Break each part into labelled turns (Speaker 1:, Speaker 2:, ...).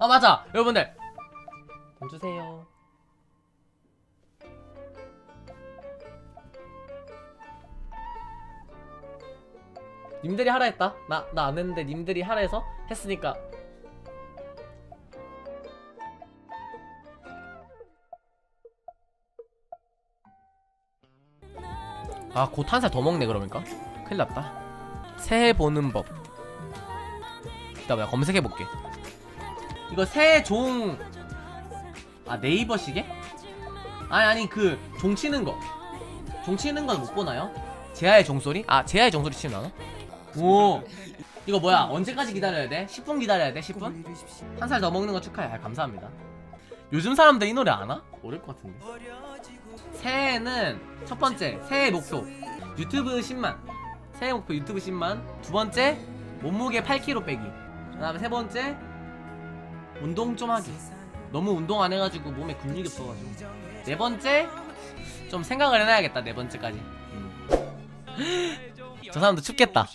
Speaker 1: 아 맞아. 여러분들. 돈 주세요. 님들이 하라 했다. 나 나 안 했는데 님들이 하라 해서 했으니까. 아 곧 한 살 더 먹네 그러니까. 큰일 났다. 새해 보는 법. 이따 내가 검색해볼게 이거 새해 종... 아 네이버 시계? 아니 아니 그 종 치는 거종 치는 건 못 보나요? 제아의 종소리? 아 제아의 종소리 치면 나나? 오 이거 뭐야 언제까지 기다려야 돼? 10분 기다려야 돼? 10분? 한 살 더 먹는 거 축하해 아, 감사합니다 요즘 사람들 이 노래 아나? 모를 것 같은데 새해는 첫 번째 새해 목표 유튜브 10만 새해 목표 유튜브 10만 두 번째 몸무게 8kg 빼기 그 다음에 세 번째 운동 좀 하기. 너무 운동 안 해가지고 몸에 근육이 없어가지고. 네 번째? 좀 생각을 해놔야겠다 네 번째까지. 음. 저 사람도 춥겠다.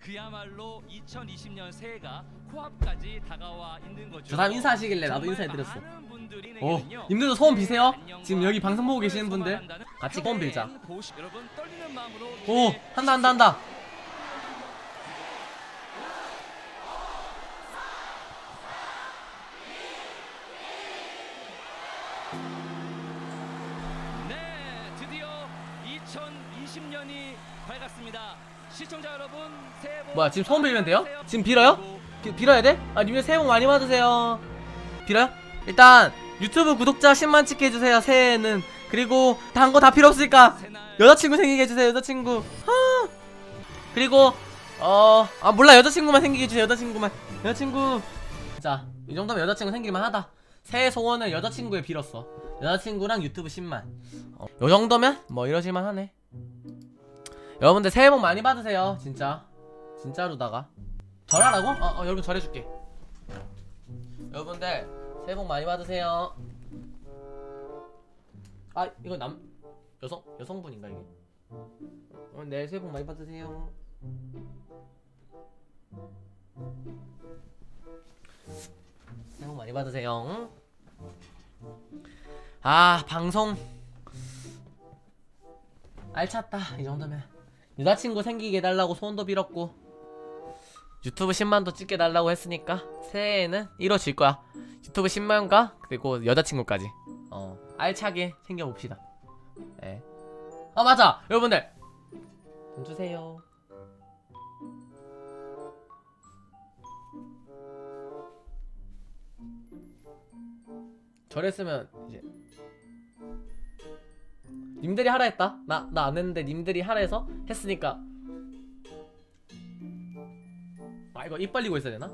Speaker 2: 그야말로 2020년 새해가 코앞까지 다가와 있는 거죠.
Speaker 1: 저 사람 인사하시길래 나도 인사해드렸어. 오
Speaker 2: 내게는요.
Speaker 1: 님들도 소원 비세요? 지금 여기 방송 보고 계시는 분들? 같이 소원 빌자. 오 한다 한다 한다
Speaker 2: 네, 드디어 2020년이 밝았습니다. 시청자 여러분, 새해 복
Speaker 1: 뭐야, 지금 소원 빌면 돼요? 지금 빌어요? 비, 빌어야 돼? 아 님들 새해 복 많이 받으세요 빌어요? 일단 유튜브 구독자 10만 찍게 해주세요 새해에는 그리고 단 거 다 필요 없으니까 여자친구 생기게 해주세요 여자친구 아. 그리고 어 아 몰라 여자친구만 생기게 해주세요 여자친구만 여자친구 자 이 정도면 여자친구 생길만 하다 새해 소원을 여자친구에 빌었어. 여자친구랑 유튜브 10만. 어, 요 정도면 뭐 이러실만 하네. 여러분들 새해 복 많이 받으세요 진짜. 진짜로다가. 절하라고? 어, 어 여러분 절해줄게. 여러분들 새해 복 많이 받으세요. 아 이거 남 여성 여성분인가 이게? 어, 네 새해 복 많이 받으세요. 새해 복 많이 받으세요. 아 방송 알찼다. 이 정도면. 여자친구 생기게 해달라고 소원도 빌었고 유튜브 10만도 찍게 달라고 했으니까 새해에는 이뤄질 거야. 유튜브 10만과 그리고 여자친구까지. 어 알차게 챙겨봅시다. 예. 아 맞아! 여러분들! 돈 주세요 저랬으면 이제 님들이 하라 했다? 나 나 안 했는데 님들이 하라 해서 했으니까. 아 이거 입 벌리고 있어야 되나?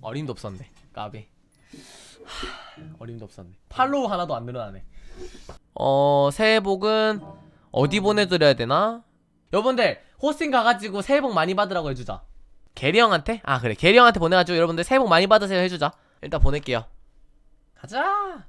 Speaker 1: 어림도 없었네 까비 하, 어림도 없었네. 팔로우 하나도 안 늘어나네. 어 새해 복은 어디 보내드려야 되나? 여러분들 호스팅 가가지고 새해 복 많이 받으라고 해주자. 게리 형한테? 아 그래. 게리 형한테 보내가지고 여러분들 새해 복 많이 받으세요 해주자. 일단 보낼게요. 가자